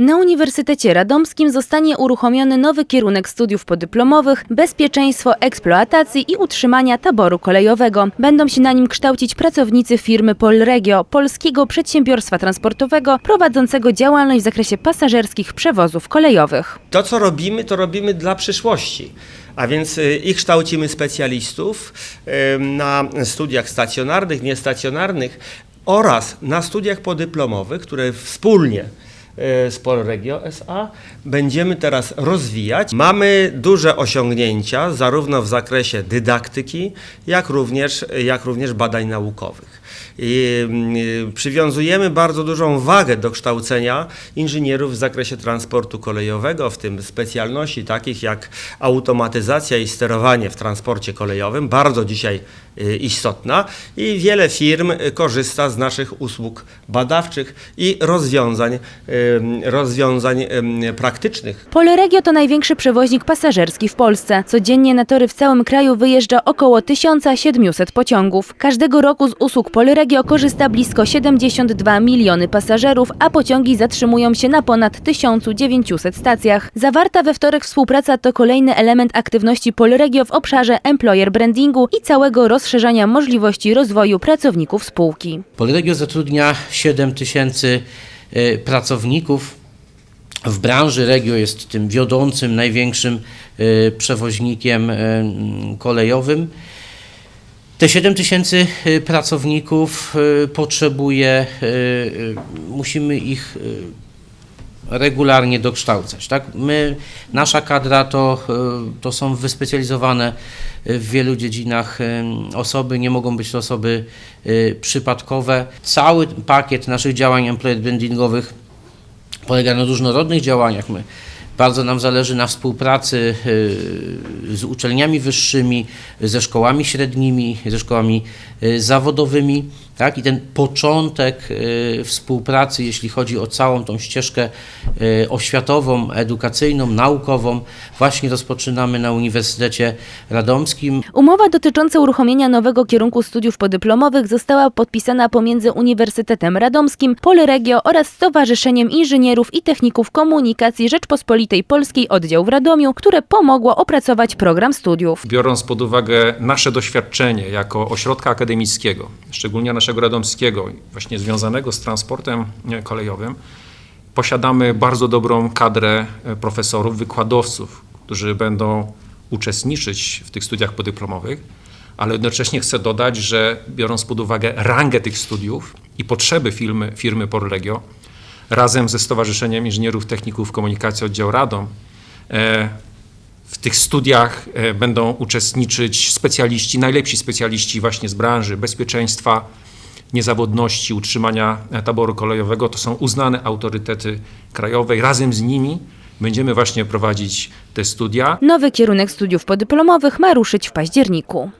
Na Uniwersytecie Radomskim zostanie uruchomiony nowy kierunek studiów podyplomowych Bezpieczeństwo eksploatacji i utrzymania taboru kolejowego. Będą się na nim kształcić pracownicy firmy Polregio, polskiego przedsiębiorstwa transportowego prowadzącego działalność w zakresie pasażerskich przewozów kolejowych. To, co robimy, to robimy dla przyszłości. A więc y, i kształcimy specjalistów na studiach stacjonarnych, niestacjonarnych oraz na studiach podyplomowych, które wspólnie y, z Polregio SA będziemy teraz rozwijać. Mamy duże osiągnięcia zarówno w zakresie dydaktyki, jak również, jak również badań naukowych. I y, przywiązujemy bardzo dużą wagę do kształcenia inżynierów w zakresie transportu kolejowego, w tym specjalności takich jak automatyzacja i sterowanie w transporcie kolejowym, bardzo dzisiaj y, istotna i wiele firm y, korzysta z naszych usług badawczych i rozwiązań, rozwiązań praktycznych. Polregio to największy przewoźnik pasażerski w Polsce. Codziennie na tory w całym kraju wyjeżdża około 1700 pociągów. Każdego roku z usług Polregio korzysta blisko 72 miliony pasażerów, a pociągi zatrzymują się na ponad 1900 stacjach. Zawarta we wtorek współpraca to kolejny element aktywności Polregio w obszarze employer brandingu i całego rozszerzania możliwości rozwoju pracowników spółki. Polregio zatrudnia 7 tysięcy y, pracowników. W branży Regio jest tym wiodącym, największym y, przewoźnikiem y, kolejowym. Te 7 tysięcy y, pracowników y, potrzebuje, y, musimy ich regularnie dokształcać. Tak? My, nasza kadra to, to są wyspecjalizowane w wielu dziedzinach osoby, nie mogą być to osoby przypadkowe. Cały pakiet naszych działań employer brandingowych polega na różnorodnych działaniach. My, bardzo nam zależy na współpracy y, z uczelniami wyższymi, ze szkołami średnimi, ze szkołami y, zawodowymi. Tak? I ten początek y, współpracy, jeśli chodzi o całą tą ścieżkę oświatową, edukacyjną, naukową, właśnie rozpoczynamy na Uniwersytecie Radomskim. Umowa dotycząca uruchomienia nowego kierunku studiów podyplomowych została podpisana pomiędzy Uniwersytetem Radomskim, Polregio oraz Stowarzyszeniem Inżynierów i Techników Komunikacji Rzeczpospolitej Polskiej Oddział w Radomiu, które pomogło opracować program studiów. biorąc pod uwagę nasze doświadczenie jako ośrodka akademickiego, szczególnie naszego radomskiego, właśnie związanego z transportem kolejowym, posiadamy bardzo dobrą kadrę e, profesorów, wykładowców, którzy będą uczestniczyć w tych studiach podyplomowych, ale jednocześnie chcę dodać, że biorąc pod uwagę rangę tych studiów i potrzeby firmy, firmy Porlegio, razem ze Stowarzyszeniem Inżynierów Techników Komunikacji Oddział Radom, e, w tych studiach e, będą uczestniczyć specjaliści, najlepsi specjaliści właśnie z branży bezpieczeństwa, niezawodności, utrzymania e, taboru kolejowego. To są uznane autorytety krajowe i razem z nimi będziemy właśnie prowadzić te studia. Nowy kierunek studiów podyplomowych ma ruszyć w październiku.